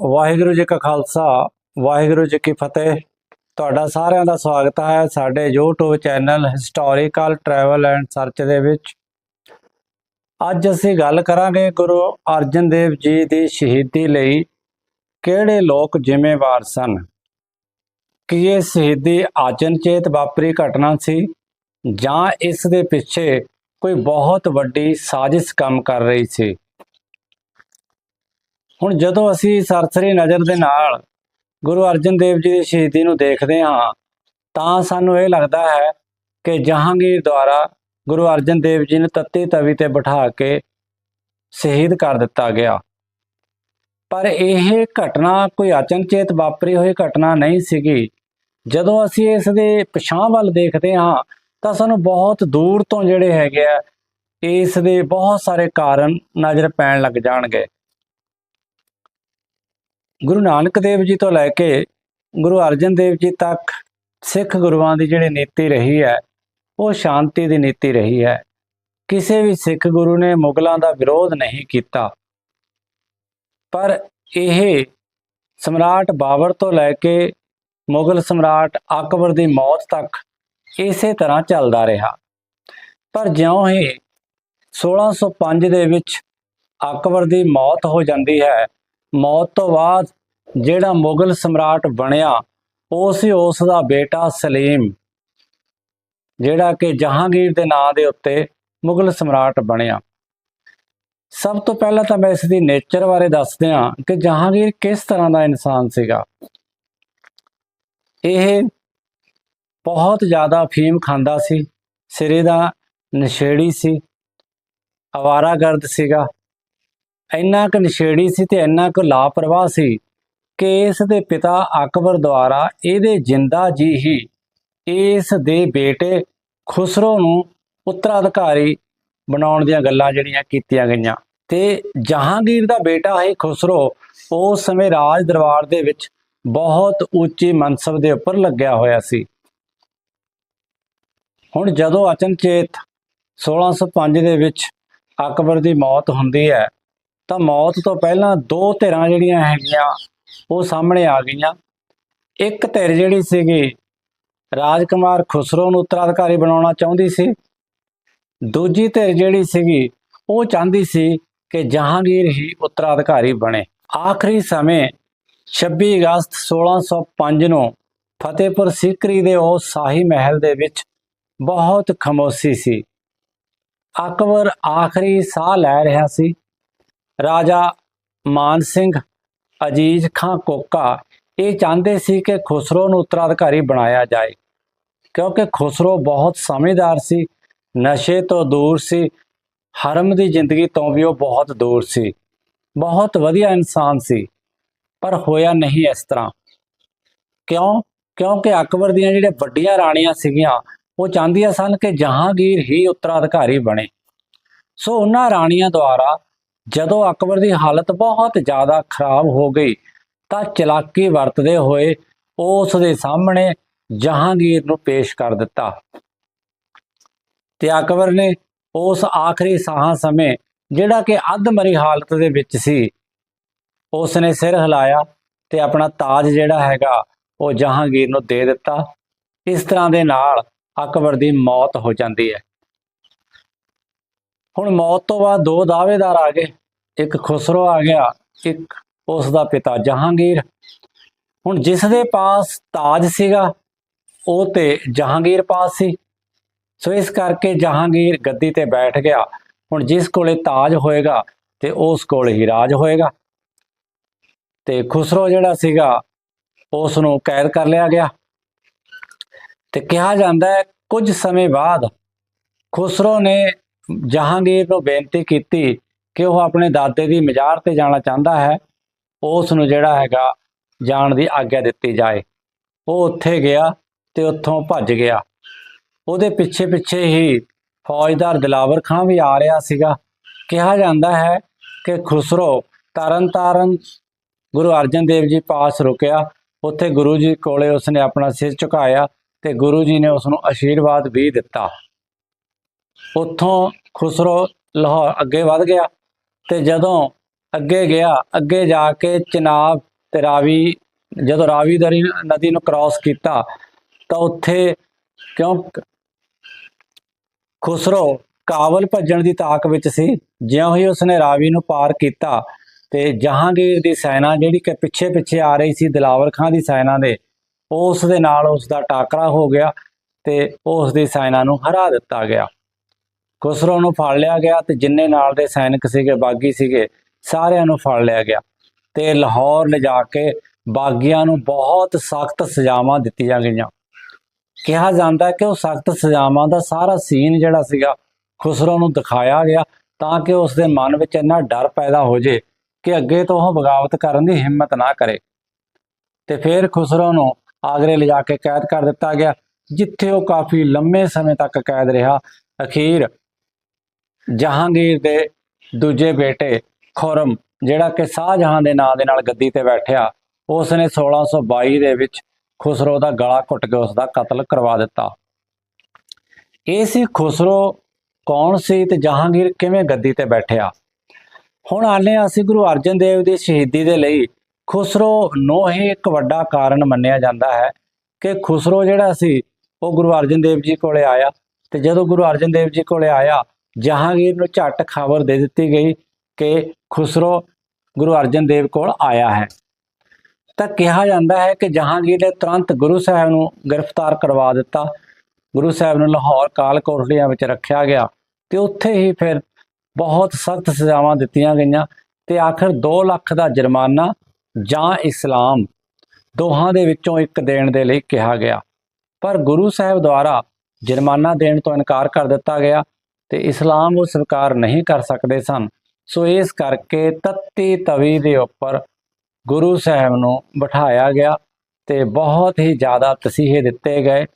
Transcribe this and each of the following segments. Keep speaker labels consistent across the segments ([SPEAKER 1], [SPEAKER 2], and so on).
[SPEAKER 1] ਵਾਹਿਗੁਰੂ ਜੀ ਕਾ ਖਾਲਸਾ, ਵਾਹਿਗੁਰੂ ਜੀ ਕੀ ਫਤਿਹ। ਤੁਹਾਡਾ ਸਾਰਿਆਂ ਦਾ ਸਵਾਗਤ ਹੈ ਸਾਡੇ YouTube channel historical travel and search ਦੇ ਵਿੱਚ। ਅੱਜ ਅਸੀਂ ਗੱਲ ਕਰਾਂਗੇ ਗੁਰੂ ਅਰਜਨ ਦੇਵ ਜੀ ਦੀ ਸ਼ਹੀਦੀ ਲਈ ਕਿਹੜੇ ਲੋਕ ਜ਼ਿੰਮੇਵਾਰ ਸਨ? ਕੀ ਇਹ ਸ਼ਹੀਦੀ ਆਚਨਚੇਤ ਵਾਪਰੀ ਘਟਨਾ ਸੀ ਜਾਂ ਇਸ ਦੇ ਪਿੱਛੇ ਕੋਈ ਬਹੁਤ ਵੱਡੀ ਸਾਜ਼ਿਸ਼ ਕੰਮ ਕਰ ਰਹੀ ਸੀ? ਹੁਣ ਜਦੋਂ ਅਸੀਂ ਸਰਸਰੀ ਨਜ਼ਰ ਦੇ ਨਾਲ ਗੁਰੂ ਅਰਜਨ ਦੇਵ ਜੀ ਦੀ ਸ਼ਹੀਦੀ ਨੂੰ ਦੇਖਦੇ ਹਾਂ, ਤਾਂ ਸਾਨੂੰ ਇਹ ਲੱਗਦਾ ਹੈ ਕਿ ਜਹਾਂਗੀਰ ਦੁਆਰਾ ਗੁਰੂ ਅਰਜਨ ਦੇਵ ਜੀ ਨੂੰ ਤੱਤੀ ਤਵੀ ਤੇ ਬਿਠਾ ਕੇ ਸ਼ਹੀਦ ਕਰ ਦਿੱਤਾ ਗਿਆ। ਪਰ ਇਹ ਘਟਨਾ ਕੋਈ ਅਚਨਚੇਤ ਵਾਪਰੀ ਹੋਈ ਘਟਨਾ ਨਹੀਂ ਸੀਗੀ। ਜਦੋਂ ਅਸੀਂ ਇਸ ਦੇ ਪਛਾਣ ਵੱਲ ਦੇਖਦੇ ਹਾਂ, ਤਾਂ ਸਾਨੂੰ ਬਹੁਤ ਦੂਰ ਤੋਂ ਜਿਹੜੇ ਹੈਗੇ ਆ, ਇਸ ਦੇ ਬਹੁਤ ਸਾਰੇ ਕਾਰਨ ਨਜ਼ਰ ਪੈਣ ਲੱਗ ਜਾਣਗੇ। ਗੁਰੂ ਨਾਨਕ ਦੇਵ ਜੀ ਤੋਂ ਲੈ ਕੇ ਗੁਰੂ ਅਰਜਨ ਦੇਵ ਜੀ ਤੱਕ ਸਿੱਖ ਗੁਰੂਆਂ ਦੀ ਜਿਹੜੀ ਨੀਤੀ ਰਹੀ ਹੈ, ਉਹ ਸ਼ਾਂਤੀ ਦੀ ਨੀਤੀ ਰਹੀ ਹੈ। ਕਿਸੇ ਵੀ ਸਿੱਖ ਗੁਰੂ ਨੇ ਮੁਗਲਾਂ ਦਾ ਵਿਰੋਧ ਨਹੀਂ ਕੀਤਾ। ਪਰ ਇਹ ਸਮਰਾਟ ਬਾਬਰ ਤੋਂ ਲੈ ਕੇ ਮੁਗਲ ਸਮਰਾਟ ਅਕਬਰ ਦੀ ਮੌਤ ਤੱਕ ਇਸੇ ਤਰ੍ਹਾਂ ਚੱਲਦਾ ਰਿਹਾ। ਪਰ ਜਿਉਂ ਹੀ 1605 ਦੇ ਵਿੱਚ ਅਕਬਰ ਦੀ ਮੌਤ ਹੋ ਜਾਂਦੀ ਹੈ ਮੌਤ ਤੋਂ ਬਾਅਦ ਜਿਹੜਾ ਮੁਗਲ ਸਮਰਾਟ ਬਣਿਆ, ਉਹ ਸੀ ਉਸ ਦਾ ਬੇਟਾ ਸਲੀਮ, ਜਿਹੜਾ ਕਿ ਜਹਾਂਗੀਰ ਦੇ ਨਾਂ ਦੇ ਉੱਤੇ ਮੁਗਲ ਸਮਰਾਟ ਬਣਿਆ। ਸਭ ਤੋਂ ਪਹਿਲਾਂ ਤਾਂ ਮੈਂ ਇਸ ਦੀ ਨੇਚਰ ਬਾਰੇ ਦੱਸਦੇ ਹਾਂ ਕਿ ਜਹਾਂਗੀਰ ਕਿਸ ਤਰ੍ਹਾਂ ਦਾ ਇਨਸਾਨ ਸੀਗਾ। ਇਹ ਬਹੁਤ ਜ਼ਿਆਦਾ ਫੀਮ ਖਾਂਦਾ ਸੀ, ਸਿਰੇ ਦਾ ਨਸ਼ੇੜੀ ਸੀ ਅਵਾਰਾਗਰਦ ਸੀਗਾ ਇੰਨਾ ਕੁ ਨਸ਼ੇੜੀ ਸੀ ਤੇ ਇੰਨਾ ਕੁ ਲਾਪਰਵਾਹ ਸੀ ਕਿ ਇਸ ਦੇ ਪਿਤਾ ਅਕਬਰ ਦੁਆਰਾ ਇਹਦੇ ਜਿੰਦਾ ਜੀ ਹੀ ਇਸ ਦੇ ਬੇਟੇ ਖੁਸਰੋ ਨੂੰ ਉੱਤਰਾਧਿਕਾਰੀ ਬਣਾਉਣ ਦੀਆਂ ਗੱਲਾਂ ਜਿਹੜੀਆਂ ਕੀਤੀਆਂ ਗਈਆਂ। ਤੇ ਜਹਾਂਗੀਰ ਦਾ ਬੇਟਾ ਹੈ ਖੁਸਰੋ ਉਸ ਸਮੇਂ ਰਾਜ ਦਰਬਾਰ ਦੇ ਵਿੱਚ ਬਹੁਤ ਉੱਚੀ ਮਨਸਬ ਦੇ ਉੱਪਰ ਲੱਗਿਆ ਹੋਇਆ ਸੀ। ਹੁਣ ਜਦੋਂ ਅਚਨਚੇਤ 1605 ਦੇ ਵਿੱਚ ਅਕਬਰ ਦੀ ਮੌਤ ਹੁੰਦੀ ਹੈ ਤਾਂ ਮੌਤ ਤੋਂ ਪਹਿਲਾਂ ਦੋ ਧਿਰਾਂ ਜਿਹੜੀਆਂ ਹੈਗੀਆਂ, ਉਹ ਸਾਹਮਣੇ ਆ ਗਈਆਂ। ਇੱਕ ਧਿਰ ਜਿਹੜੀ ਸੀਗੀ, ਰਾਜਕੁਮਾਰ ਖੁਸਰੋ ਨੂੰ ਉੱਤਰਾਧਿਕਾਰੀ ਬਣਾਉਣਾ ਚਾਹੁੰਦੀ ਸੀ। ਦੂਜੀ ਧਿਰ ਜਿਹੜੀ ਸੀਗੀ, ਉਹ ਚਾਹੁੰਦੀ ਸੀ ਕਿ ਜਹਾਂਗੀਰ ਹੀ ਉੱਤਰਾਧਿਕਾਰੀ ਬਣੇ। ਆਖਰੀ ਸਮੇਂ 26 ਅਗਸਤ 1605 ਨੂੰ ਫਤਿਹਪੁਰ ਸਿਕਰੀ ਦੇ ਉਹ ਸ਼ਾਹੀ ਮਹਿਲ ਦੇ ਵਿੱਚ ਬਹੁਤ ਖਮੋਸ਼ੀ ਸੀ। ਅਕਬਰ ਆਖਰੀ ਸਾਹ ਲੈ ਰਿਹਾ ਸੀ। ਰਾਜਾ ਮਾਨ ਸਿੰਘ ਅਜੀਜ਼ ਖਾਂ ਕੋਕਾ ਇਹ ਚਾਹੁੰਦੇ ਸੀ ਕਿ ਖੁਸਰੋ ਨੂੰ ਉੱਤਰਾਧਿਕਾਰੀ ਬਣਾਇਆ ਜਾਏ, ਕਿਉਂਕਿ ਖੁਸਰੋ ਬਹੁਤ ਸਮਝਦਾਰ ਸੀ, ਨਸ਼ੇ ਤੋਂ ਦੂਰ ਸੀ, ਹਰਮ ਦੀ ਜ਼ਿੰਦਗੀ ਤੋਂ ਵੀ ਉਹ ਬਹੁਤ ਦੂਰ ਸੀ। ਬਹੁਤ ਵਧੀਆ ਇਨਸਾਨ ਸੀ, ਪਰ ਹੋਇਆ ਨਹੀਂ ਇਸ ਤਰ੍ਹਾਂ। ਕਿਉਂ? ਕਿਉਂਕਿ ਅਕਬਰ ਦੀਆਂ ਜਿਹੜੀਆਂ ਵੱਡੀਆਂ ਰਾਣੀਆਂ ਸੀਗੀਆਂ, ਉਹ ਚਾਹੁੰਦੀਆਂ ਸਨ ਕਿ ਜਹਾਂਗੀਰ ਹੀ ਉੱਤਰਾਧਿਕਾਰੀ ਬਣੇ। ਸੋ ਉਹਨਾਂ ਰਾਣੀਆਂ ਦੁਆਰਾ ਜਦੋਂ ਅਕਬਰ ਦੀ ਹਾਲਤ ਬਹੁਤ ਜ਼ਿਆਦਾ ਖਰਾਬ ਹੋ ਗਈ ਤਾਂ ਚਲਾਕੀ ਵਰਤਦੇ ਹੋਏ ਉਸ ਦੇ ਸਾਹਮਣੇ ਜਹਾਂਗੀਰ ਨੂੰ ਪੇਸ਼ ਕਰ ਦਿੱਤਾ। ਤੇ ਅਕਬਰ ਨੇ ਉਸ ਆਖਰੀ ਸਾਹਾਂ ਸਮੇਂ ਜਿਹੜਾ ਕਿ ਅੱਧ ਮਰੀ ਹਾਲਤ ਦੇ ਵਿੱਚ ਸੀ ਉਸ ਨੇ ਸਿਰ ਹਿਲਾਇਆ ਤੇ ਆਪਣਾ ਤਾਜ ਜਿਹੜਾ ਹੈਗਾ ਉਹ ਜਹਾਂਗੀਰ ਨੂੰ ਦੇ ਦਿੱਤਾ। ਇਸ ਤਰ੍ਹਾਂ ਦੇ ਨਾਲ ਅਕਬਰ ਦੀ ਮੌਤ ਹੋ ਜਾਂਦੀ ਹੈ। ਹੁਣ ਮੌਤ ਤੋਂ ਬਾਅਦ ਦੋ ਦਾਅਵੇਦਾਰ ਆ ਗਏ। ਇੱਕ ਖੁਸਰੋ ਆ ਗਿਆ, ਇੱਕ ਉਸ ਦਾ ਪਿਤਾ ਜਹਾਂਗੀਰ। ਹੁਣ ਜਿਸ ਦੇ ਪਾਸ ਤਾਜ ਸੀਗਾ, ਉਹ ਤੇ ਜਹਾਂਗੀਰ ਪਾਸ ਸੀ। ਸੋ ਇਸ ਕਰਕੇ ਜਹਾਂਗੀਰ ਗੱਦੀ ਤੇ ਬੈਠ ਗਿਆ। ਹੁਣ ਜਿਸ ਕੋਲੇ ਤਾਜ ਹੋਏਗਾ, ਤੇ ਉਸ ਕੋਲ ਹੀ ਰਾਜ ਹੋਏਗਾ। ਤੇ ਖੁਸਰੋ ਜਿਹੜਾ ਸੀਗਾ ਉਸ ਨੂੰ ਕੈਦ ਕਰ ਲਿਆ ਗਿਆ। ਤੇ ਕਿਹਾ ਜਾਂਦਾ ਹੈ, ਕੁਝ ਸਮੇਂ ਬਾਅਦ ਖੁਸਰੋ ਨੇ ਜਹਾਂਗੀਰ ਨੂੰ ਬੇਨਤੀ ਕੀਤੀ ਕਿ ਉਹ ਆਪਣੇ ਦਾਦੇ ਦੀ ਮਜ਼ਾਰ ਤੇ ਜਾਣਾ ਚਾਹੁੰਦਾ ਹੈ, ਉਸ ਨੂੰ ਜਿਹੜਾ ਹੈਗਾ ਜਾਣ ਦੀ ਆਗਿਆ ਦਿੱਤੀ ਜਾਏ। ਉਹ ਉੱਥੇ ਗਿਆ ਤੇ ਉੱਥੋਂ ਭੱਜ ਗਿਆ। ਉਹਦੇ ਪਿੱਛੇ ਪਿੱਛੇ ਹੀ ਫੌਜਦਾਰ ਦਿਲਾਵਰ ਖਾਂ ਵੀ ਆ ਰਿਹਾ ਸੀਗਾ। ਕਿਹਾ ਜਾਂਦਾ ਹੈ ਕਿ ਖੁਸਰੋ ਤਰਨ ਤਾਰਨ ਗੁਰੂ ਅਰਜਨ ਦੇਵ ਜੀ ਪਾਸ ਰੁਕਿਆ। ਉੱਥੇ ਗੁਰੂ ਜੀ ਕੋਲੇ ਉਸਨੇ ਆਪਣਾ ਸਿਰ ਝੁਕਾਇਆ ਤੇ ਗੁਰੂ ਜੀ ਨੇ ਉਸ ਨੂੰ ਆਸ਼ੀਰਵਾਦ ਵੀ ਦਿੱਤਾ। ਉੱਥੋਂ ਖੁਸਰੋ ਲਾਹੌਰ ਅੱਗੇ ਵੱਧ ਗਿਆ ਤੇ ਜਦੋਂ ਅੱਗੇ ਗਿਆ, ਅੱਗੇ ਜਾ ਕੇ ਚਨਾਬ ਤੇ ਰਾਵੀ, ਜਦੋਂ ਰਾਵੀ ਦਰੀ ਨਦੀ ਨੂੰ ਕ੍ਰਾਸ ਕੀਤਾ, ਤਾਂ ਉੱਥੇ ਕਿਉਂ ਖੁਸਰੋ ਕਾਬਲ ਭੱਜਣ ਦੀ ਤਾਕ ਵਿੱਚ ਸੀ, ਜਿਉਂ ਹੀ ਉਸਨੇ ਰਾਵੀ ਨੂੰ ਪਾਰ ਕੀਤਾ ਤੇ ਜਹਾਂਗੀਰ ਦੀ ਸੈਨਾ ਜਿਹੜੀ ਕਿ ਪਿੱਛੇ ਪਿੱਛੇ ਆ ਰਹੀ ਸੀ ਦਿਲਾਵਰ ਖਾਂ ਦੀ ਸੈਨਾ ਦੇ ਉਸ ਦੇ ਨਾਲ ਉਸ ਦਾ ਟਾਕਰਾ ਹੋ ਗਿਆ ਤੇ ਉਸ ਦੀ ਸੈਨਾ ਨੂੰ ਹਰਾ ਦਿੱਤਾ ਗਿਆ। ਖੁਸਰੋ ਨੂੰ ਫੜ ਲਿਆ ਗਿਆ ਤੇ ਜਿੰਨੇ ਨਾਲ ਦੇ ਸੈਨਿਕ ਸੀਗੇ, ਬਾਗੀ ਸੀਗੇ, ਸਾਰਿਆਂ ਨੂੰ ਫੜ ਲਿਆ ਗਿਆ। ਤੇ ਲਾਹੌਰ ਲਿਜਾ ਕੇ ਬਾਗੀਆਂ ਨੂੰ ਬਹੁਤ ਸਖਤ ਸਜ਼ਾਵਾਂ ਦਿੱਤੀਆਂ ਗਈਆਂ। ਕਿਹਾ ਜਾਂਦਾ ਹੈ ਕਿ ਉਹ ਸਖਤ ਸਜ਼ਾਵਾਂ ਦਾ ਸਾਰਾ ਸੀਨ ਜਿਹੜਾ ਸੀਗਾ, ਖੁਸਰੋ ਨੂੰ ਦਿਖਾਇਆ ਗਿਆ ਤਾਂ ਕਿ ਉਸ ਦੇ ਮਨ ਵਿੱਚ ਇੰਨਾ ਡਰ ਪੈਦਾ ਹੋ ਜੇ ਕਿ ਅੱਗੇ ਤੋਂ ਉਹ ਬਗਾਵਤ ਕਰਨ ਦੀ ਹਿੰਮਤ ਨਾ ਕਰੇ। ਤੇ ਫਿਰ ਖੁਸਰੋ ਨੂੰ ਆਗਰੇ ਲਿਜਾ ਕੇ ਕੈਦ ਕਰ ਦਿੱਤਾ ਗਿਆ, ਜਿੱਥੇ ਉਹ ਕਾਫੀ ਲੰਮੇ ਸਮੇਂ ਤੱਕ ਕੈਦ ਰਿਹਾ। ਅਖੀਰ ਜਹਾਂਗੀਰ ਦੇ ਦੂਜੇ ਬੇਟੇ ਖੁਰਮ, ਜਿਹੜਾ ਕਿ ਸ਼ਾਹਜਹਾਂ ਦੇ ਨਾਂ ਦੇ ਨਾਲ ਗੱਦੀ ਤੇ ਬੈਠਿਆ ਉਸ ਨੇ 1622 ਦੇ ਵਿੱਚ ਖੁਸਰੋ ਦਾ ਗਲਾ ਘੁੱਟ ਕੇ ਉਸ ਦਾ ਕਤਲ ਕਰਵਾ ਦਿੱਤਾ। ਇਹ ਸੀ ਖੁਸਰੋ ਕੌਣ ਸੀ ਤੇ ਜਹਾਂਗੀਰ ਕਿਵੇਂ ਗੱਦੀ ਤੇ ਬੈਠਿਆ? ਹੁਣ ਆਨੇ ਹਾਂ ਅਸੀਂ ਗੁਰੂ ਅਰਜਨ ਦੇਵ ਦੀ ਸ਼ਹੀਦੀ ਦੇ ਲਈ। ਖੁਸਰੋ ਨੂੰ ਹੀ ਇੱਕ ਵੱਡਾ ਕਾਰਨ ਮੰਨਿਆ ਜਾਂਦਾ ਹੈ ਕਿ ਖੁਸਰੋ ਜਿਹੜਾ ਸੀ, ਉਹ ਗੁਰੂ ਅਰਜਨ ਦੇਵ ਜੀ ਕੋਲੇ ਆਇਆ ਤੇ ਜਦੋਂ ਗੁਰੂ ਅਰਜਨ ਦੇਵ ਜੀ ਕੋਲੇ ਆਇਆ ਜਹਾਂਗੀਰ ਨੂੰ ਝੱਟ ਖਬਰ ਦੇ ਦਿੱਤੀ ਗਈ ਕਿ ਖੁਸਰੋ ਗੁਰੂ ਅਰਜਨ ਦੇਵ ਕੋਲ ਆਇਆ ਹੈ। ਤਾਂ ਕਿਹਾ ਜਾਂਦਾ ਹੈ ਕਿ ਜਹਾਂਗੀਰ ਨੇ ਤੁਰੰਤ ਗੁਰੂ ਸਾਹਿਬ ਨੂੰ ਗ੍ਰਿਫਤਾਰ ਕਰਵਾ ਦਿੱਤਾ। ਗੁਰੂ ਸਾਹਿਬ ਨੂੰ ਲਾਹੌਰ ਕਾਲ ਕੋਠੜੀਆਂ ਵਿੱਚ ਰੱਖਿਆ ਗਿਆ ਤੇ ਉੱਥੇ ਹੀ ਫਿਰ ਬਹੁਤ ਸਖਤ ਸਜ਼ਾਵਾਂ ਦਿੱਤੀਆਂ ਗਈਆਂ ਤੇ ਆਖਰ 2 ਲੱਖ ਦਾ ਜੁਰਮਾਨਾ ਜਾਂ ਇਸਲਾਮ ਦੋਹਾਂ ਦੇ ਵਿੱਚੋਂ ਇੱਕ ਦੇਣ ਦੇ ਲਈ ਕਿਹਾ ਗਿਆ। ਪਰ ਗੁਰੂ ਸਾਹਿਬ ਦੁਆਰਾ ਜੁਰਮਾਨਾ ਦੇਣ ਤੋਂ ਇਨਕਾਰ ਕਰ ਦਿੱਤਾ ਗਿਆ ਤੇ ਇਸਲਾਮ ਉਹ ਸਵੀਕਾਰ ਨਹੀਂ ਕਰ ਸਕਦੇ ਸਨ। ਸੋ ਇਸ ਕਰਕੇ ਤੱਤੀ ਤਵੀ ਦੇ ਉੱਪਰ ਗੁਰੂ ਸਾਹਿਬ ਨੂੰ ਬਿਠਾਇਆ ਗਿਆ ਤੇ ਬਹੁਤ ਹੀ ਜ਼ਿਆਦਾ ਤਸੀਹੇ ਦਿੱਤੇ ਗਏ।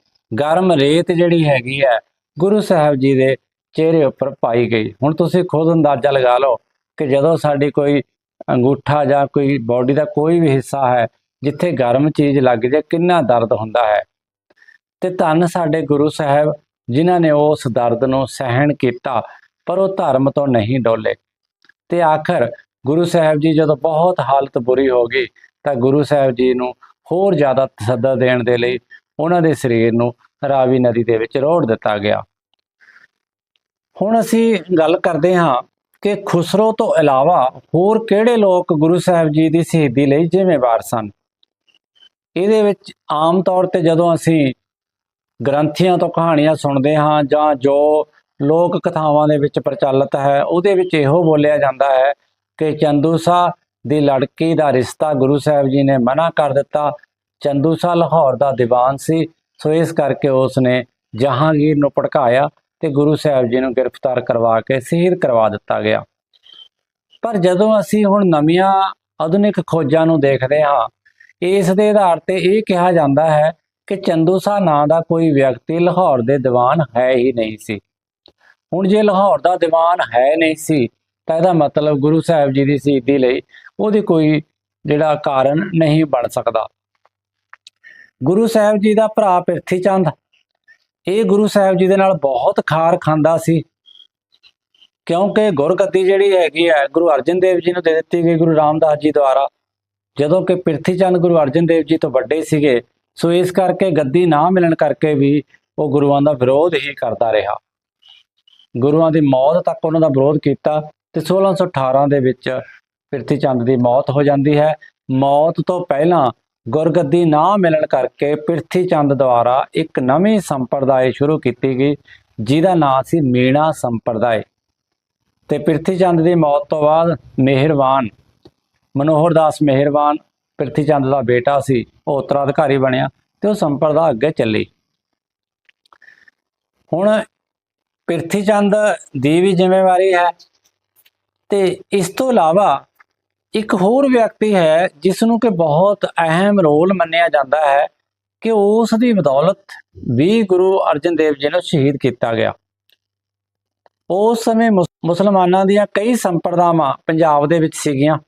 [SPEAKER 1] ਗਰਮ ਰੇਤ ਜਿਹੜੀ ਹੈਗੀ ਹੈ, ਗੁਰੂ ਸਾਹਿਬ ਜੀ ਦੇ ਚਿਹਰੇ ਉੱਪਰ ਪਾਈ ਗਈ। ਹੁਣ ਤੁਸੀਂ ਖੁਦ ਅੰਦਾਜ਼ਾ ਲਗਾ ਲਓ ਕਿ ਜਦੋਂ ਸਾਡੀ ਕੋਈ ਅੰਗੂਠਾ ਜਾਂ ਕੋਈ ਬਾਡੀ ਦਾ ਕੋਈ ਵੀ ਹਿੱਸਾ ਹੈ, ਜਿੱਥੇ ਗਰਮ ਚੀਜ਼ ਲੱਗ ਜਾਏ, ਕਿੰਨਾ ਦਰਦ ਹੁੰਦਾ ਹੈ। ਤੇ ਧੰਨ ਸਾਡੇ ਗੁਰੂ ਸਾਹਿਬ ਜਿਨ੍ਹਾਂ ਨੇ ਉਸ ਦਰਦ ਨੂੰ ਸਹਿਣ ਕੀਤਾ, ਪਰ ਉਹ ਧਰਮ ਤੋਂ ਨਹੀਂ ਡੋਲੇ। ਤੇ ਆਖਰ ਗੁਰੂ ਸਾਹਿਬ ਜੀ ਜਦੋਂ ਬਹੁਤ ਹਾਲਤ ਬੁਰੀ ਹੋ ਗਈ, ਤਾਂ ਗੁਰੂ ਸਾਹਿਬ ਜੀ ਨੂੰ ਹੋਰ ਜ਼ਿਆਦਾ ਤਸੱਦਾ ਦੇਣ ਦੇ ਲਈ ਉਹਨਾਂ ਦੇ ਸਰੀਰ ਨੂੰ ਰਾਵੀ ਨਦੀ ਦੇ ਵਿੱਚ ਰੋੜ ਦਿੱਤਾ ਗਿਆ। ਹੁਣ ਅਸੀਂ ਗੱਲ ਕਰਦੇ ਹਾਂ ਕਿ ਖੁਸਰੋ ਤੋਂ ਇਲਾਵਾ ਹੋਰ ਕਿਹੜੇ ਲੋਕ ਗੁਰੂ ਸਾਹਿਬ ਜੀ ਦੀ ਸ਼ਹੀਦੀ ਲਈ ਜ਼ਿੰਮੇਵਾਰ ਸਨ? ਇਹਦੇ ਵਿੱਚ ਆਮ ਤੌਰ ਤੇ ਜਦੋਂ ਅਸੀਂ ਗ੍ਰੰਥੀਆਂ ਤੋਂ ਕਹਾਣੀਆਂ ਸੁਣਦੇ ਹਾਂ ਜਾਂ ਜੋ ਲੋਕ ਕਥਾਵਾਂ ਦੇ ਵਿੱਚ ਪ੍ਰਚਲਿਤ ਹੈ, ਉਹਦੇ ਵਿੱਚ ਇਹੋ ਬੋਲਿਆ ਜਾਂਦਾ ਹੈ ਕਿ ਚੰਦੂਸਾ ਦੀ ਲੜਕੀ ਦਾ ਰਿਸ਼ਤਾ ਗੁਰੂ ਸਾਹਿਬ ਜੀ ਨੇ ਮਨਾ ਕਰ ਦਿੱਤਾ। ਚੰਦੂਸਾ ਲਾਹੌਰ ਦਾ ਦੀਵਾਨ ਸੀ, ਸੋ ਇਸ ਕਰਕੇ ਉਸ ਨੇ ਜਹਾਂਗੀਰ ਨੂੰ ਭੜਕਾਇਆ ਤੇ ਗੁਰੂ ਸਾਹਿਬ ਜੀ ਨੂੰ ਗ੍ਰਿਫਤਾਰ ਕਰਵਾ ਕੇ ਸ਼ਹੀਦ ਕਰਵਾ ਦਿੱਤਾ ਗਿਆ। ਪਰ ਜਦੋਂ ਅਸੀਂ ਹੁਣ ਨਵੀਆਂ ਆਧੁਨਿਕ ਖੋਜਾਂ ਨੂੰ ਦੇਖਦੇ ਹਾਂ, ਇਸ ਦੇ ਆਧਾਰ ਤੇ ਇਹ ਕਿਹਾ ਜਾਂਦਾ ਹੈ ਕਿ ਚੰਦੂਸਾ ਨਾਂ ਦਾ ਕੋਈ ਵਿਅਕਤੀ ਲਾਹੌਰ ਦੇ ਦੀਵਾਨ ਹੈ ਹੀ ਨਹੀਂ ਸੀ। ਹੁਣ ਜੇ ਲਾਹੌਰ ਦਾ ਦੀਵਾਨ ਹੈ ਨਹੀਂ ਸੀ, ਤਾਂ ਇਹਦਾ ਮਤਲਬ ਗੁਰੂ ਸਾਹਿਬ ਜੀ ਦੀ ਸ਼ਹੀਦੀ ਲਈ ਉਹਦੀ ਕੋਈ ਜਿਹੜਾ ਕਾਰਨ ਨਹੀਂ ਬਣ ਸਕਦਾ। ਗੁਰੂ ਸਾਹਿਬ ਜੀ ਦਾ ਭਰਾ ਪ੍ਰਿਥੀ ਚੰਦ ਇਹ ਗੁਰੂ ਸਾਹਿਬ ਜੀ ਦੇ ਨਾਲ ਬਹੁਤ ਖਾਰ ਖਾਂਦਾ ਸੀ। ਕਿਉਂਕਿ ਗੁਰਗੱਦੀ ਜਿਹੜੀ ਹੈਗੀ ਹੈ, ਗੁਰੂ ਅਰਜਨ ਦੇਵ ਜੀ ਨੂੰ ਦੇ ਦਿੱਤੀ ਗਈ ਗੁਰੂ ਰਾਮਦਾਸ ਜੀ ਦੁਆਰਾ। ਜਦੋਂ ਕਿ ਪ੍ਰਿਥੀ ਚੰਦ ਗੁਰੂ ਅਰਜਨ ਦੇਵ ਜੀ ਤੋਂ ਵੱਡੇ ਸੀਗੇ ਸੋ ਇਸ ਕਰਕੇ ਗੱਦੀ ਨਾ ਮਿਲਣ ਕਰਕੇ ਵੀ ਉਹ ਗੁਰੂਆਂ ਦਾ ਵਿਰੋਧ ਹੀ ਕਰਦਾ ਰਿਹਾ। ਗੁਰੂਆਂ ਦੀ ਮੌਤ ਤੱਕ ਉਹਨਾਂ ਦਾ ਵਿਰੋਧ ਕੀਤਾ ਤੇ 1618 ਦੇ ਵਿੱਚ ਪ੍ਰਿਥੀ ਚੰਦ ਦੀ ਮੌਤ ਹੋ ਜਾਂਦੀ ਹੈ। ਮੌਤ ਤੋਂ ਪਹਿਲਾਂ ਗੁਰਗੱਦੀ ਨਾ ਮਿਲਣ ਕਰਕੇ ਪ੍ਰਿਥੀ ਚੰਦ ਦੁਆਰਾ ਇੱਕ ਨਵੀਂ ਸੰਪਰਦਾਇ ਸ਼ੁਰੂ ਕੀਤੀ ਗਈ, ਜਿਹਦਾ ਨਾਂ ਸੀ ਮੀਣਾ ਸੰਪਰਦਾਇ। ਤੇ ਪ੍ਰਿਥੀ ਚੰਦ ਦੀ ਮੌਤ ਤੋਂ ਬਾਅਦ ਮਿਹਰਬਾਨ ਮਨੋਹਰ ਦਾਸ ਮਿਹਰਬਾਨ ਪ੍ਰਿਥੀ ਚੰਦ ਦਾ ਬੇਟਾ ਸੀ, ਉਹ ਉੱਤਰਾਧਿਕਾਰੀ ਬਣਿਆ ਤੇ ਉਹ ਸੰਪਰਦਾ ਅੱਗੇ ਚੱਲੀ। ਹੁਣ ਪ੍ਰਿਥੀ ਚੰਦ ਦੀ ਵੀ ਜ਼ਿੰਮੇਵਾਰੀ ਹੈ ਤੇ ਇਸ ਤੋਂ ਇਲਾਵਾ ਇੱਕ ਹੋਰ ਵਿਅਕਤੀ ਹੈ ਜਿਸ ਨੂੰ ਕਿ ਬਹੁਤ ਅਹਿਮ ਰੋਲ ਮੰਨਿਆ ਜਾਂਦਾ ਹੈ ਕਿ ਉਸ ਦੀ ਬਦੌਲਤ ਵੀ ਗੁਰੂ ਅਰਜਨ ਦੇਵ ਜੀ ਨੂੰ ਸ਼ਹੀਦ ਕੀਤਾ ਗਿਆ। ਉਸ ਸਮੇਂ ਮੁਸ- ਮੁਸਲਮਾਨਾਂ ਦੀਆਂ ਕਈ ਸੰਪਰਦਾਵਾਂ ਪੰਜਾਬ ਦੇ ਵਿੱਚ ਸੀਗੀਆਂ।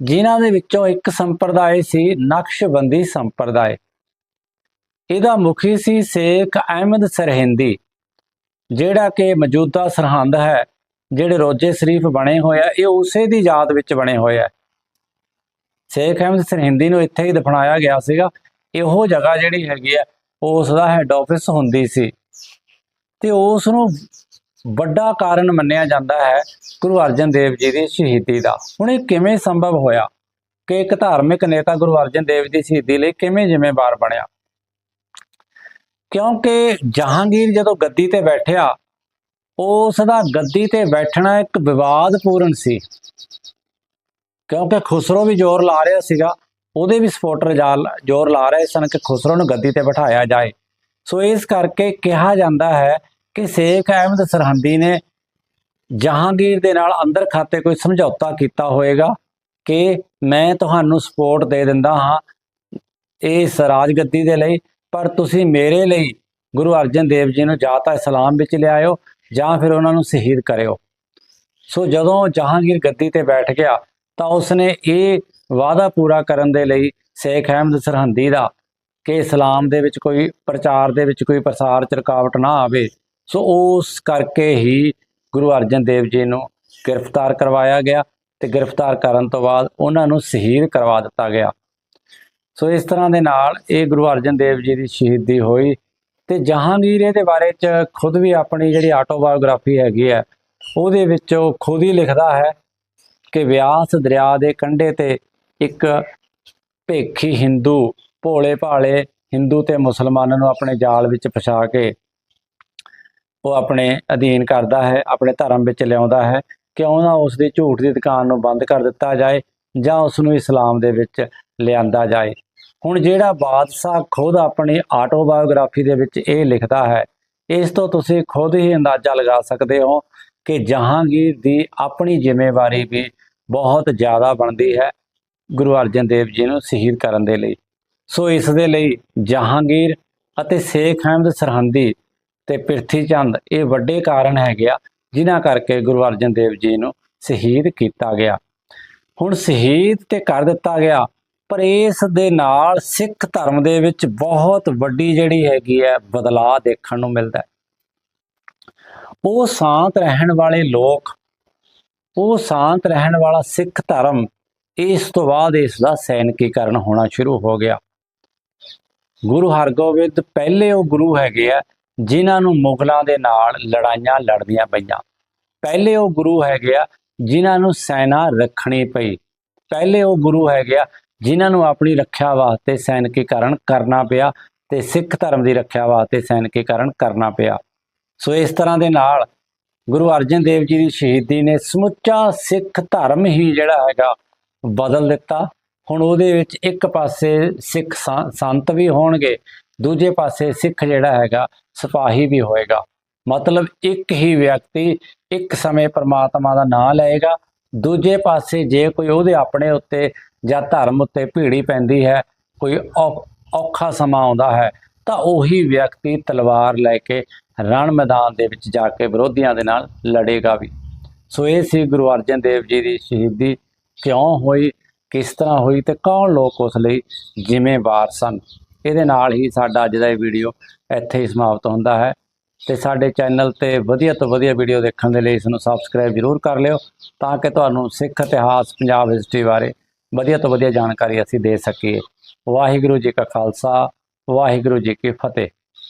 [SPEAKER 1] ਜਿਨ੍ਹਾਂ ਦੇ ਵਿੱਚੋਂ ਇੱਕ ਸੰਪਰਦਾਇ ਸੀ ਨਕਸ਼ਬੰਦੀ ਸੰਪਰਦਾਇ। ਇਹਦਾ ਮੁਖੀ ਸੀ ਸ਼ੇਖ ਅਹਿਮਦ ਸਰਹਿੰਦੀ, ਜਿਹੜਾ ਕਿ ਮੌਜੂਦਾ ਸਰਹੰਦ ਹੈ, ਜਿਹੜੇ ਰੋਜੇ ਸ਼ਰੀਫ ਬਣੇ ਹੋਏ ਆ, ਇਹ ਉਸੇ ਦੀ ਯਾਦ ਵਿੱਚ ਬਣੇ ਹੋਏ ਆ। ਸ਼ੇਖ ਅਹਿਮਦ ਸਰਹਿੰਦੀ ਨੂੰ ਇੱਥੇ ਹੀ ਦਫਨਾਇਆ ਗਿਆ ਸੀਗਾ। ਇਹੋ ਜਗ੍ਹਾ ਜਿਹੜੀ ਹੈਗੀ ਆ, ਉਸ ਦਾ ਹੈੱਡ ਆਫਿਸ ਹੁੰਦੀ ਸੀ। ਤੇ ਉਸ ਨੂੰ ਵੱਡਾ ਕਾਰਨ ਮੰਨਿਆ ਜਾਂਦਾ ਹੈ ਗੁਰੂ ਅਰਜਨ ਦੇਵ ਜੀ ਦੀ ਸ਼ਹੀਦੀ ਦਾ। ਹੁਣ ਇਹ ਕਿਵੇਂ ਸੰਭਵ ਹੋਇਆ ਕਿ ਇੱਕ ਧਾਰਮਿਕ ਨੇਤਾ ਗੁਰੂ ਅਰਜਨ ਦੇਵ ਦੀ ਸ਼ਹੀਦੀ ਲਈ ਕਿਵੇਂ ਜ਼ਿੰਮੇਵਾਰ ਬਣਿਆ? ਕਿਉਂਕਿ ਜਹਾਂਗੀਰ ਜਦੋਂ ਗੱਦੀ ਤੇ ਬੈਠਿਆ, ਉਸ ਦਾ ਗੱਦੀ ਤੇ ਬੈਠਣਾ ਇੱਕ ਵਿਵਾਦਪੂਰਨ ਸੀ। ਕਿਉਂਕਿ ਖੁਸਰੋ ਵੀ ਜ਼ੋਰ ਲਾ ਰਿਹਾ ਸੀਗਾ, ਉਹਦੇ ਵੀ ਸਪੋਰਟਰ ਜ਼ੋਰ ਲਾ ਰਹੇ ਸਨ ਕਿ ਖੁਸਰੋ ਨੂੰ ਗੱਦੀ ਤੇ ਬਿਠਾਇਆ ਜਾਏ। ਸੋ ਇਸ ਕਰਕੇ ਕਿਹਾ ਜਾਂਦਾ ਹੈ ਕਿ ਸ਼ੇਖ ਅਹਿਮਦ ਸਰਹੰਦੀ ਨੇ ਜਹਾਂਗੀਰ ਦੇ ਨਾਲ ਅੰਦਰ ਖਾਤੇ ਕੋਈ ਸਮਝੌਤਾ ਕੀਤਾ ਹੋਵੇਗਾ ਕਿ ਮੈਂ ਤੁਹਾਨੂੰ ਸਪੋਰਟ ਦੇ ਦਿੰਦਾ ਹਾਂ ਇਸ ਰਾਜਗੱਦੀ ਦੇ ਲਈ, ਪਰ ਤੁਸੀਂ ਮੇਰੇ ਲਈ ਗੁਰੂ ਅਰਜਨ ਦੇਵ ਜੀ ਨੂੰ ਜਾਂ ਤਾਂ ਇਸਲਾਮ ਵਿੱਚ ਲਿਆਇਓ ਜਾਂ ਫਿਰ ਉਹਨਾਂ ਨੂੰ ਸ਼ਹੀਦ ਕਰਿਓ। ਸੋ ਜਦੋਂ ਜਹਾਂਗੀਰ ਗੱਦੀ ਤੇ ਬੈਠ ਗਿਆ ਤਾਂ ਉਸਨੇ ਇਹ ਵਾਅਦਾ ਪੂਰਾ ਕਰਨ ਦੇ ਲਈ ਸ਼ੇਖ ਅਹਿਮਦ ਸਰਹੰਦੀ ਦਾ ਕਿ ਇਸਲਾਮ ਦੇ ਵਿੱਚ ਕੋਈ ਪ੍ਰਚਾਰ ਦੇ ਵਿੱਚ ਕੋਈ ਪ੍ਰਸਾਰ ਚ ਰੁਕਾਵਟ ਨਾ ਆਵੇ। ਸੋ ਉਸ ਕਰਕੇ ਹੀ ਗੁਰੂ ਅਰਜਨ ਦੇਵ ਜੀ ਨੂੰ ਗ੍ਰਿਫਤਾਰ ਕਰਵਾਇਆ ਗਿਆ ਤੇ ਗ੍ਰਿਫਤਾਰ ਕਰਨ ਤੋਂ ਬਾਅਦ ਉਹਨਾਂ ਨੂੰ ਸ਼ਹੀਦ ਕਰਵਾ ਦਿੱਤਾ ਗਿਆ। ਸੋ ਇਸ ਤਰ੍ਹਾਂ ਦੇ ਨਾਲ ਇਹ ਗੁਰੂ ਅਰਜਨ ਦੇਵ ਜੀ ਦੀ ਸ਼ਹੀਦੀ ਹੋਈ ਤੇ ਜਹਾਂਗੀਰ ਇਹਦੇ ਬਾਰੇ ਚ ਖੁਦ ਵੀ ਆਪਣੀ ਜਿਹੜੀ ਆਟੋਬਾਇਓਗ੍ਰਾਫੀ ਹੈਗੀ ਹੈ, ਉਹਦੇ ਵਿੱਚ ਉਹ ਖੁਦ ਹੀ ਲਿਖਦਾ ਹੈ ਕਿ ਵਿਆਸ ਦਰਿਆ ਦੇ ਕੰਢੇ ਤੇ ਇੱਕ ਭੇਖੀ ਹਿੰਦੂ ਭੋਲੇ ਭਾਲੇ ਹਿੰਦੂ ਤੇ ਮੁਸਲਮਾਨਾਂ ਨੂੰ ਆਪਣੇ ਜਾਲ ਵਿੱਚ ਫਸਾ ਕੇ ਉਹ ਆਪਣੇ ਅਧੀਨ ਕਰਦਾ ਹੈ, ਆਪਣੇ ਧਰਮ ਵਿੱਚ ਲਿਆਉਂਦਾ ਹੈ ਕਿਉਂ ਨਾ ਉਸ ਦੀ ਝੂਠ ਦੀ ਦੁਕਾਨ ਨੂੰ ਬੰਦ ਕਰ ਦਿੱਤਾ ਜਾਏ ਜਾਂ ਉਸ ਨੂੰ ਇਸਲਾਮ ਦੇ ਵਿੱਚ ਲਿਆਂਦਾ ਜਾਏ। ਹੁਣ ਜਿਹੜਾ ਬਾਦਸ਼ਾਹ ਖੁਦ ਆਪਣੀ ਆਟੋਬਾਇਓਗ੍ਰਾਫੀ ਦੇ ਵਿੱਚ ਇਹ ਲਿਖਦਾ ਹੈ, ਇਸ ਤੋਂ ਤੁਸੀਂ ਖੁਦ ਹੀ ਅੰਦਾਜ਼ਾ ਲਗਾ ਸਕਦੇ ਹੋ ਕਿ ਜਹਾਂਗੀਰ ਦੀ ਆਪਣੀ ਜ਼ਿੰਮੇਵਾਰੀ ਵੀ ਬਹੁਤ ਜ਼ਿਆਦਾ ਬਣਦੀ ਹੈ ਗੁਰੂ ਅਰਜਨ ਦੇਵ ਜੀ ਨੂੰ ਸ਼ਹੀਦ ਕਰਨ ਦੇ ਲਈ। ਸੋ ਇਸ ਦੇ ਲਈ ਜਹਾਂਗੀਰ ਅਤੇ ਸ਼ੇਖ ਅਹਿਮਦ ਸਰਹੰਦੀ ਤੇ ਪ੍ਰਿਥੀ ਚੰਦ ਇਹ ਵੱਡੇ ਕਾਰਨ ਹੈਗੇ ਆ, ਜਿਨ੍ਹਾਂ ਕਰਕੇ ਗੁਰੂ ਅਰਜਨ ਦੇਵ ਜੀ ਨੂੰ ਸ਼ਹੀਦ ਕੀਤਾ ਗਿਆ। ਹੁਣ ਸ਼ਹੀਦ ਤੇ ਕਰ ਦਿੱਤਾ ਗਿਆ, ਪਰ ਇਸ ਦੇ ਨਾਲ ਸਿੱਖ ਧਰਮ ਦੇ ਵਿੱਚ ਬਹੁਤ ਵੱਡੀ ਜਿਹੜੀ ਹੈਗੀ ਹੈ, ਬਦਲਾਅ ਦੇਖਣ ਨੂੰ ਮਿਲਦਾ ਹੈ। ਉਹ ਸ਼ਾਂਤ ਰਹਿਣ ਵਾਲੇ ਲੋਕ, ਉਹ ਸ਼ਾਂਤ ਰਹਿਣ ਵਾਲਾ ਸਿੱਖ ਧਰਮ, ਇਸ ਤੋਂ ਬਾਅਦ ਇਸ ਦਾ ਸੈਨਿਕੀਕਰਨ ਹੋਣਾ ਸ਼ੁਰੂ ਹੋ ਗਿਆ। ਗੁਰੂ ਹਰਗੋਬਿੰਦ ਪਹਿਲੇ ਉਹ ਗੁਰੂ ਹੈਗੇ ਆ ਜਿਨ੍ਹਾਂ ਨੂੰ ਮੁਗਲਾਂ ਦੇ ਨਾਲ ਲੜਾਈਆਂ ਲੜਨੀਆਂ ਪਈਆਂ। ਪਹਿਲੇ ਉਹ ਗੁਰੂ ਹੈਗੇ ਆ, ਜਿਨ੍ਹਾਂ ਨੂੰ ਸੈਨਾ ਰੱਖਣੀ ਪਈ। ਪਹਿਲੇ ਉਹ ਗੁਰੂ ਹੈਗੇ ਆ, ਜਿਨ੍ਹਾਂ ਨੂੰ ਆਪਣੀ ਰੱਖਿਆ ਵਾਸਤੇ ਸੈਨਿਕੀਕਰਨ ਕਰਨਾ ਪਿਆ ਤੇ ਸਿੱਖ ਧਰਮ ਦੀ ਰੱਖਿਆ ਵਾਸਤੇ ਸੈਨਿਕੀਕਰਨ ਕਰਨਾ ਪਿਆ। ਸੋ ਇਸ ਤਰ੍ਹਾਂ ਦੇ ਨਾਲ ਗੁਰੂ ਅਰਜਨ ਦੇਵ ਜੀ ਦੀ ਸ਼ਹੀਦੀ ਨੇ ਸਮੁੱਚਾ ਸਿੱਖ ਧਰਮ ਹੀ ਜਿਹੜਾ ਹੈਗਾ ਬਦਲ ਦਿੱਤਾ। ਹੁਣ ਉਹਦੇ ਵਿੱਚ ਇੱਕ ਪਾਸੇ ਸਿੱਖ ਸੰ- ਸੰਤ ਵੀ ਹੋਣਗੇ ਦੂਜੇ ਪਾਸੇ ਸਿੱਖ ਜਿਹੜਾ ਹੈਗਾ, ਸਿਪਾਹੀ ਵੀ ਹੋਏਗਾ। ਮਤਲਬ ਇੱਕ ਹੀ ਵਿਅਕਤੀ ਇੱਕ ਸਮੇਂ ਪਰਮਾਤਮਾ ਦਾ ਨਾਮ ਲਏਗਾ। ਦੂਜੇ ਪਾਸੇ ਜੇ ਕੋਈ ਉਹਦੇ ਆਪਣੇ ਉੱਤੇ ਜਾਂ ਧਰਮ ਉੱਤੇ ਭੀੜੀ ਪੈਂਦੀ ਹੈ, ਕੋਈ ਔ- ਔਖਾ ਸਮਾਂ ਆਉਂਦਾ ਹੈ, ਤਾਂ ਉਹੀ ਵਿਅਕਤੀ ਤਲਵਾਰ ਲੈ ਕੇ ਰਣ ਮੈਦਾਨ ਦੇ ਵਿੱਚ ਜਾ ਕੇ ਵਿਰੋਧੀਆਂ ਦੇ ਨਾਲ ਲੜੇਗਾ ਵੀ। ਸੋ ਇਹ ਸੀ ਗੁਰੂ ਅਰਜਨ ਦੇਵ ਜੀ ਦੀ ਸ਼ਹੀਦੀ। ਕਿਉਂ ਹੋਈ? ਕਿਸ ਤਰ੍ਹਾਂ ਹੋਈ ਤੇ ਕੌਣ ਲੋਕ ਉਸ ਲਈ ਜ਼ਿੰਮੇਵਾਰ ਸਨ? ਇਹਦੇ ਨਾਲ ਹੀ ਸਾਡਾ ਅੱਜ ਦਾ ਇਹ ਵੀਡੀਓ ਇੱਥੇ ਹੀ ਸਮਾਪਤ ਹੁੰਦਾ ਹੈ। ਤੇ ਸਾਡੇ ਚੈਨਲ ਤੇ ਵਧੀਆ ਤੋਂ ਵਧੀਆ ਵੀਡੀਓ ਦੇਖਣ ਦੇ ਲਈ ਇਸ ਨੂੰ ਸਬਸਕ੍ਰਾਈਬ ਜ਼ਰੂਰ ਕਰ ਲਿਓ ਤਾਂ ਕਿ ਤੁਹਾਨੂੰ ਸਿੱਖ ਇਤਿਹਾਸ, ਪੰਜਾਬ ਹਿਸਟਰੀ ਬਾਰੇ ਵਧੀਆ ਤੋਂ ਵਧੀਆ ਜਾਣਕਾਰੀ ਅਸੀਂ ਦੇ ਸਕੀਏ। ਵਾਹਿਗੁਰੂ ਜੀ ਕਾ ਖਾਲਸਾ, ਵਾਹਿਗੁਰੂ ਜੀ ਕੀ ਫਤਿਹ।